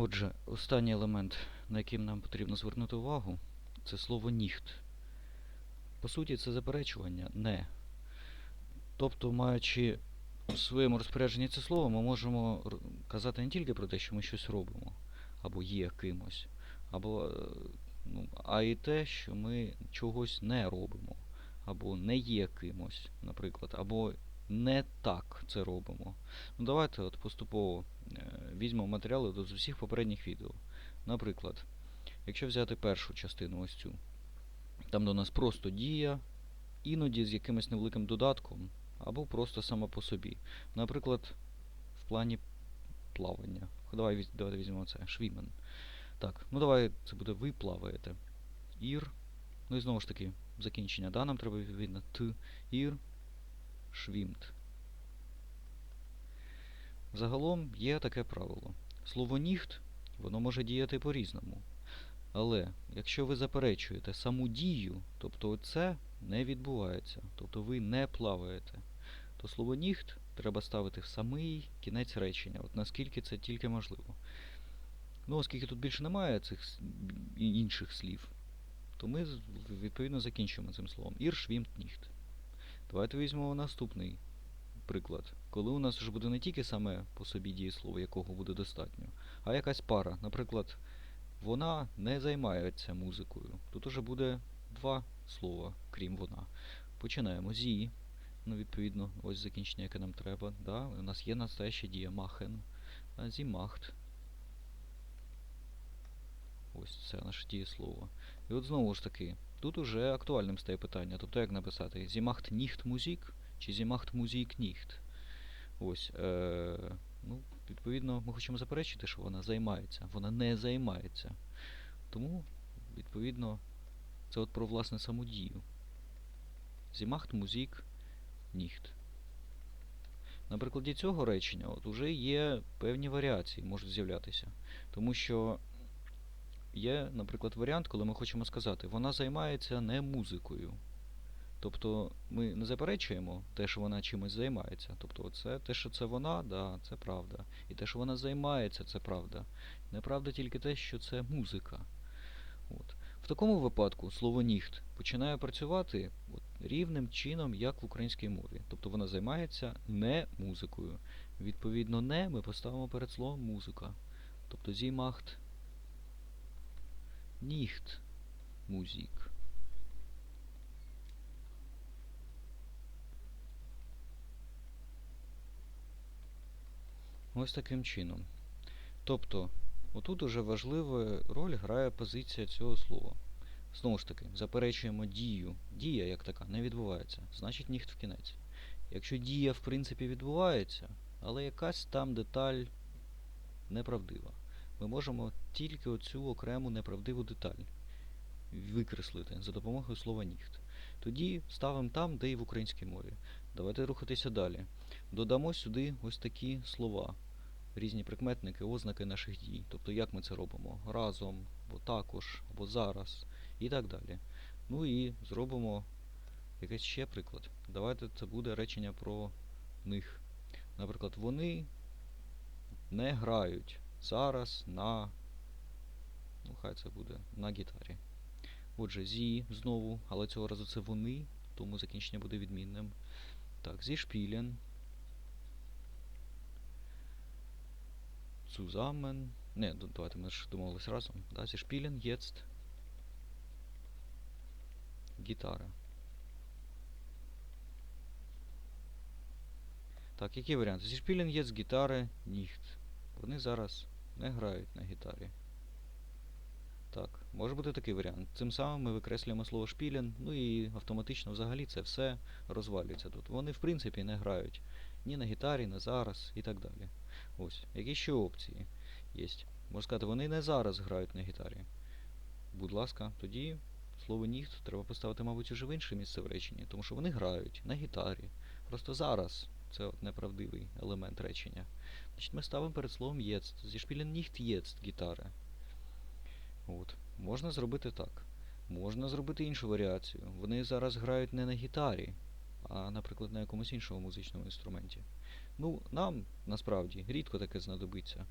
Отже, останній елемент, на який нам потрібно звернути увагу, це слово ніхт. По суті, це заперечування не. Тобто, маючи в своєму розпорядженні це слово, ми можемо казати не тільки про те, що ми щось робимо, або є кимось, або, е, ну, а й те, що ми чогось не робимо, або не є кимось, наприклад, або не так це робимо. Ну, давайте от поступово е, візьмемо матеріали до з усіх попередніх відео. Наприклад, якщо взяти першу частину ось цю, там до нас просто дія, іноді з якимось невеликим додатком, або просто сама по собі. Наприклад, в плані плавання. Давай, давайте візьмемо це. Швімен. Так, ну давай це буде ви плаваєте. Ір. Ну і знову ж таки, закінчення. Да, нам треба відповідно т. Ір. Швімт. Загалом є таке правило. Слово ніхт, воно може діяти по-різному. Але якщо ви заперечуєте саму дію, тобто це не відбувається, тобто ви не плаваєте, то слово ніхт треба ставити в самий кінець речення, от наскільки це тільки можливо. Ну, оскільки тут більше немає цих інших слів, то ми відповідно закінчуємо цим словом. Ір швімт ніхт. Давайте візьмемо наступний приклад. Коли у нас вже буде не тільки саме по собі дієслово, якого буде достатньо, а якась пара. Наприклад, вона не займається музикою. Тут уже буде два слова, крім вона. Починаємо зі. Ну, відповідно, ось закінчення, яке нам треба. Да? У нас є настояща дія махен. Зі махт. Ось це наше дієслово. І от знову ж таки, тут уже актуальним стає питання. Тобто як написати? Macht nicht Musik чи macht Musik nicht? Ось. Е, ну, відповідно, ми хочемо заперечити, що вона займається. Вона не займається. Тому, відповідно, це от про власне саму дію. Sie macht Musik. На прикладі цього речення от уже є певні варіації, можуть з'являтися. Тому що є, наприклад, варіант, коли ми хочемо сказати, вона займається не музикою. Тобто ми не заперечуємо те, що вона чимось займається. Тобто це те, що це вона, да, це правда. І те, що вона займається, це правда. Неправда тільки те, що це музика. От. В такому випадку слово ніхт починає працювати от, рівним чином, як в українській мові. Тобто вона займається не музикою. Відповідно, не ми поставимо перед словом музика. Тобто macht nicht Musik. Ось таким чином. Тобто, отут уже важливу роль грає позиція цього слова. Знову ж таки, заперечуємо дію. Дія як така не відбувається, значить ніхт в кінець. Якщо дія в принципі відбувається, але якась там деталь неправдива, ми можемо тільки оцю окрему неправдиву деталь викреслити за допомогою слова ніхт. Тоді ставимо там, де і в українській мові. Давайте рухатися далі. Додамо сюди ось такі слова, різні прикметники, ознаки наших дій. Тобто як ми це робимо? Разом, або також, або зараз і так далі. Ну і зробимо якийсь ще приклад. Давайте це буде речення про них. Наприклад, вони не грають зараз на. Ну, хай це буде на гітарі. Отже, зі знову, але цього разу це вони, тому закінчення буде відмінним. Так, зі шпілен. Zusammen. Не, давайте ми ж домовились разом. Да, зі шпілен jetzt гітара. Так, які варіанти? Зі шпілен jetzt гітари nicht. Вони зараз не грають на гітарі. Так, може бути такий варіант. Цим самим ми викреслюємо слово шпілен, ну і автоматично взагалі це все розвалюється тут. Вони в принципі не грають ні на гітарі, не зараз і так далі. Ось. Які ще опції є? Можна сказати, вони не зараз грають на гітарі. Будь ласка, тоді слово ніхт треба поставити, мабуть, уже в інше місце в реченні, тому що вони грають на гітарі. Просто зараз це от неправдивий елемент речення. Значить, ми ставимо перед словом jetzt. Зі шпілен nicht jetzt гітари. От. Можна зробити так. Можна зробити іншу варіацію. Вони зараз грають не на гітарі, а, наприклад, на якомусь іншому музичному інструменті. Ну, нам насправді рідко таке знадобиться.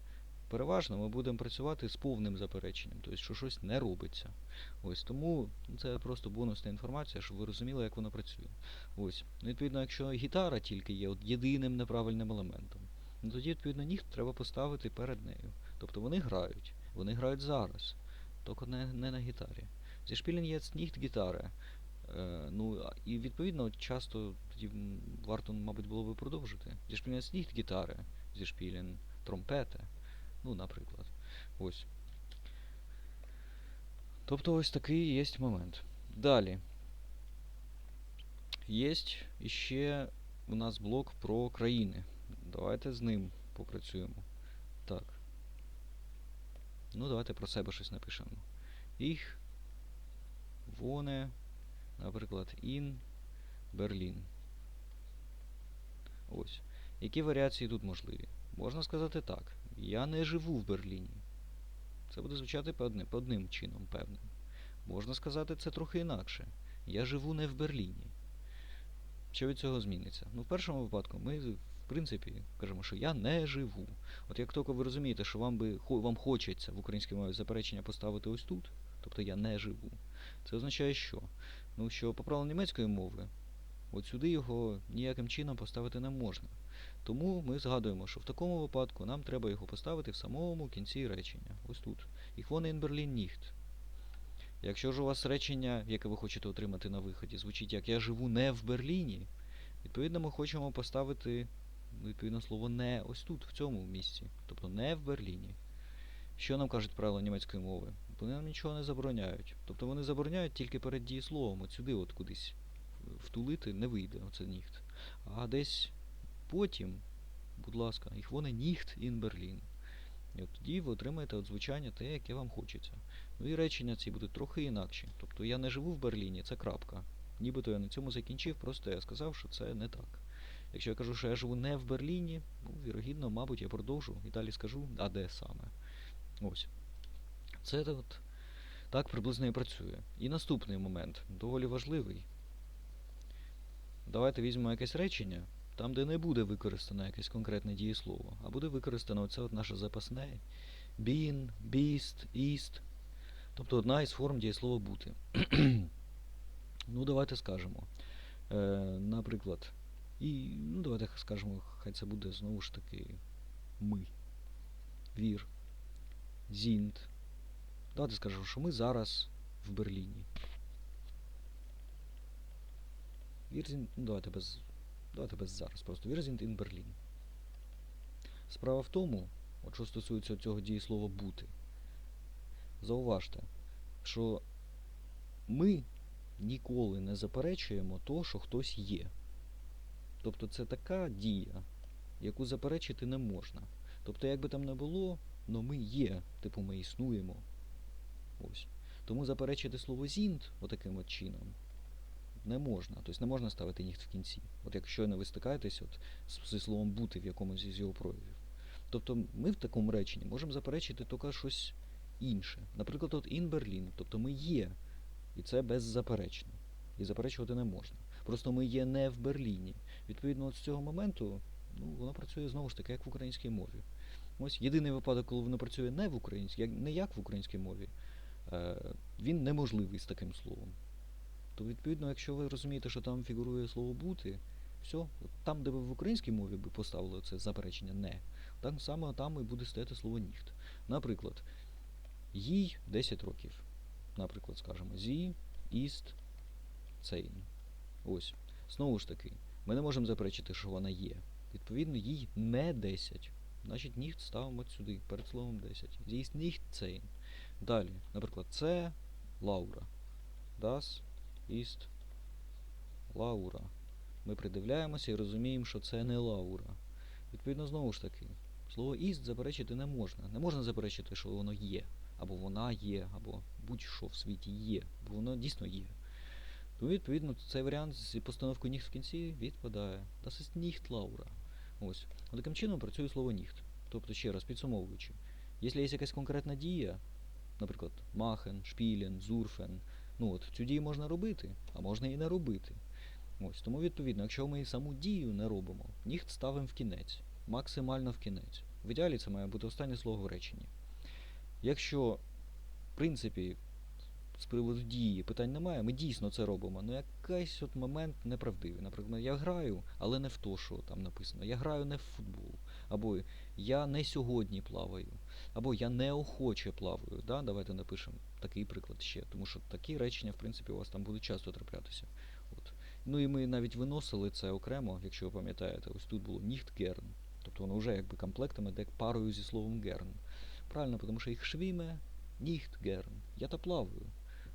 переважно ми будемо працювати з повним запереченням, тобто, що щось не робиться. Ось тому це просто бонусна інформація, щоб ви розуміли, як воно працює. Ось. Ну, відповідно, якщо гітара тільки є от єдиним неправильним елементом, ну тоді, відповідно, ніхт треба поставити перед нею. Тобто вони грають, вони грають зараз, тільки не, не на гітарі. Зі шпілін є ніхт гітари. Е, ну, і відповідно часто тоді варто, мабуть, було би продовжити. Зі шпілін є ніхт гітари, зі шпілін тромпети. Ну, наприклад. Ось. Тобто ось такий є момент. Далі. Є іще у нас блок про країни. Давайте з ним попрацюємо. Ну, давайте про себе щось напишемо. Їх воне, наприклад, in Берлін. Ось. Які варіації тут можливі? Можна сказати так. Я не живу в Берліні. Це буде звучати одним, по одним чином, певним. Можна сказати це трохи інакше. Я живу не в Берліні. Що від цього зміниться? Ну, в першому випадку ми, в принципі, кажемо, що я не живу. От як тільки ви розумієте, що вам би вам хочеться в українській мові заперечення поставити ось тут, тобто я не живу, це означає що? Ну, що по правилам німецької мови, от сюди його ніяким чином поставити не можна. Тому ми згадуємо, що в такому випадку нам треба його поставити в самому кінці речення. Ось тут. Ich wohne in Berlin. Якщо ж у вас речення, яке ви хочете отримати на виході, звучить як Я живу не в Берліні, відповідно ми хочемо поставити відповідно слово не ось тут, в цьому місці. Тобто не в Берліні. Що нам кажуть правила німецької мови? Вони нам нічого не забороняють. Тобто вони забороняють тільки перед дієсловом, от сюди от кудись втулити не вийде, оце ніхт. А десь потім, будь ласка, їх вони ніхт in Berlin. І от тоді ви отримаєте от звучання те, яке вам хочеться. Ну і речення ці будуть трохи інакші. Тобто я не живу в Берліні, це крапка. Нібито я на цьому закінчив, просто я сказав, що це не так. Якщо я кажу, що я живу не в Берліні, ну, вірогідно, мабуть, я продовжу і далі скажу, а де саме. Ось. Це от так приблизно і працює. І наступний момент, доволі важливий. Давайте візьмемо якесь речення, там, де не буде використано якесь конкретне дієслово, а буде використано оце от наше запасне been, beast, ist. Тобто одна із форм дієслова бути. ну, давайте скажемо. Е, наприклад, і, ну, давайте скажемо, хай це буде знову ж таки ми. Вір. Зінт. Давайте скажемо, що ми зараз в Берліні. Вірзін, ну давайте без. Давайте без зараз. Просто Вірзінт in Берлін. Справа в тому, от що стосується цього дієслова бути. Зауважте, що ми ніколи не заперечуємо то, що хтось є. Тобто це така дія, яку заперечити не можна. Тобто, як би там не було, но ми є, типу ми існуємо. Ось. Тому заперечити слово зінт отаким от чином не можна. Тобто не можна ставити ніхт в кінці. От якщо не ви стикаєтесь от, зі словом бути в якомусь із його проявів. Тобто ми в такому реченні можемо заперечити тільки щось інше. Наприклад, от in Berlin, тобто ми є, і це беззаперечно. І заперечувати не можна. Просто ми є не в Берліні. Відповідно, от з цього моменту ну, воно працює знову ж таки, як в українській мові. Ось єдиний випадок, коли воно працює не в українській, не як в українській мові, е, він неможливий з таким словом. То відповідно, якщо ви розумієте, що там фігурує слово бути, все, там, де ви в українській мові би поставили це заперечення не, так само там і буде стояти слово ніхт. Наприклад, їй 10 років. Наприклад, скажемо, зі, іст, цейн. Ось. Знову ж таки, ми не можемо заперечити, що вона є. Відповідно, їй не 10. Значить, ніхт ставимо сюди, перед словом 10. Sie ist nicht 10. Далі, наприклад, це Лаура. Das ist Лаура. Ми придивляємося і розуміємо, що це не Лаура. Відповідно, знову ж таки, слово іст заперечити не можна. Не можна заперечити, що воно є, або вона є, або будь-що в світі є, бо воно дійсно є. Тому, відповідно, цей варіант з постановкою ніхт в кінці відпадає. Das ist nicht Laura. Ось. От таким чином працює слово ніхт. Тобто, ще раз підсумовуючи, якщо є якась конкретна дія, наприклад, махен, шпілен, зурфен, ну от цю дію можна робити, а можна і не робити. Ось, тому відповідно, якщо ми саму дію не робимо, ніхт ставимо в кінець, максимально в кінець. В ідеалі це має бути останнє слово в реченні. Якщо, в принципі, з приводу дії питань немає, ми дійсно це робимо. Ну якийсь от момент неправдивий. Наприклад, я граю, але не в то, що там написано. Я граю не в футбол. Або я не сьогодні плаваю, або я неохоче плаваю. Да? Давайте напишемо такий приклад ще, тому що такі речення, в принципі, у вас там будуть часто траплятися. От. Ну і ми навіть виносили це окремо, якщо ви пам'ятаєте, ось тут було ніхтгерн. Тобто воно вже якби комплектами йде парою зі словом герн. Правильно, тому що їх швіме ніхтгерн. Я та плаваю.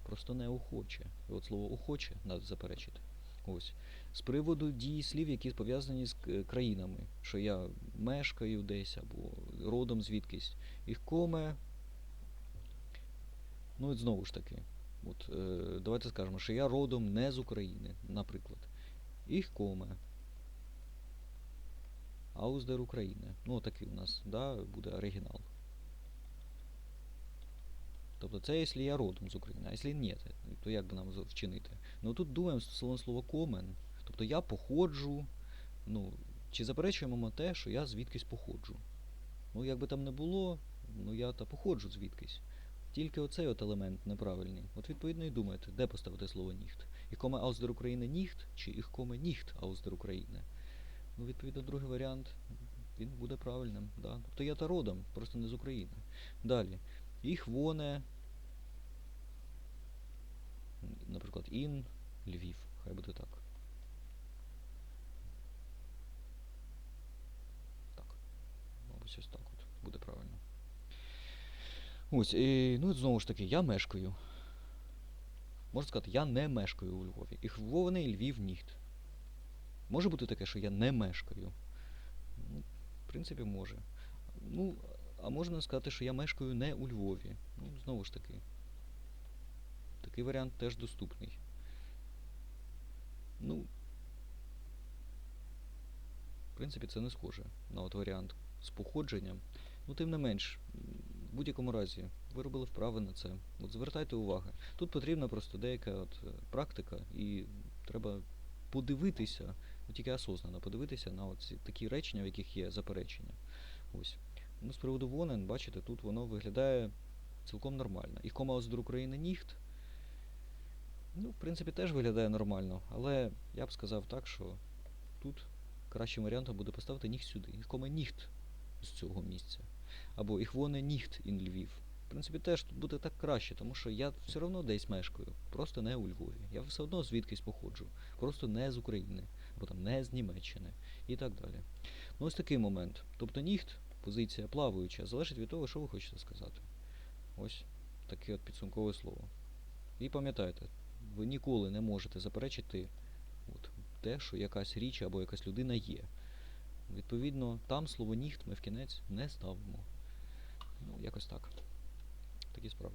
Просто неохоче. І от слово охоче треба заперечити. Ось. З приводу дії слів, які пов'язані з країнами, що я мешкаю десь або родом звідкись. Їх коме. Ну, от знову ж таки. От, е, давайте скажемо, що я родом не з України, наприклад. Їх коме. Ауздер України. Ну, такий у нас, да, буде оригінал. Тобто це якщо я родом з України, а якщо ні, то як би нам вчинити? Ну тут думаємо стосовно слова комен. Тобто я походжу. Ну, чи заперечуємо ми те, що я звідкись походжу? Ну, як би там не було, ну я та походжу звідкись. Тільки оцей от елемент неправильний. От відповідно і думаєте, де поставити слово ніхт. Їх коме ауздер України ніхт, чи їх коме ніхт ауздер України. Ну, відповідно, другий варіант, він буде правильним. Да? Тобто я та родом, просто не з України. Далі. Їх воне, наприклад, ін, Львів, хай буде так. Так. Мабуть, ось так от буде правильно. Ось, і, ну, знову ж таки, я мешкаю. Можна сказати, я не мешкаю у Львові. І Львовне і Львів ніхт. Може бути таке, що я не мешкаю? Ну, в принципі, може. Ну, а можна сказати, що я мешкаю не у Львові. Ну, знову ж таки. Такий варіант теж доступний. Ну, в принципі, це не схоже на от варіант з походженням. Ну, тим не менш, в будь-якому разі, ви робили вправи на це. От звертайте увагу. Тут потрібна просто деяка от, е, практика, і треба подивитися, тільки осознанно подивитися на от такі речення, в яких є заперечення. Ось. Ну, з приводу вонен, бачите, тут воно виглядає цілком нормально. І кома оздор України ніхт. Ну, в принципі, теж виглядає нормально, але я б сказав так, що тут кращим варіантом буде поставити ніхт сюди. Їх коме ніхт з цього місця. Або їх воне ніхт ін Львів. В принципі, теж тут буде так краще, тому що я все одно десь мешкаю, просто не у Львові. Я все одно звідкись походжу, просто не з України, або там не з Німеччини і так далі. Ну, ось такий момент. Тобто ніхт, позиція плаваюча, залежить від того, що ви хочете сказати. Ось таке от підсумкове слово. І пам'ятайте, ви ніколи не можете заперечити от, те, що якась річ або якась людина є. Відповідно, там слово ніхт ми в кінець не ставимо. Ну, якось так. Такі справи.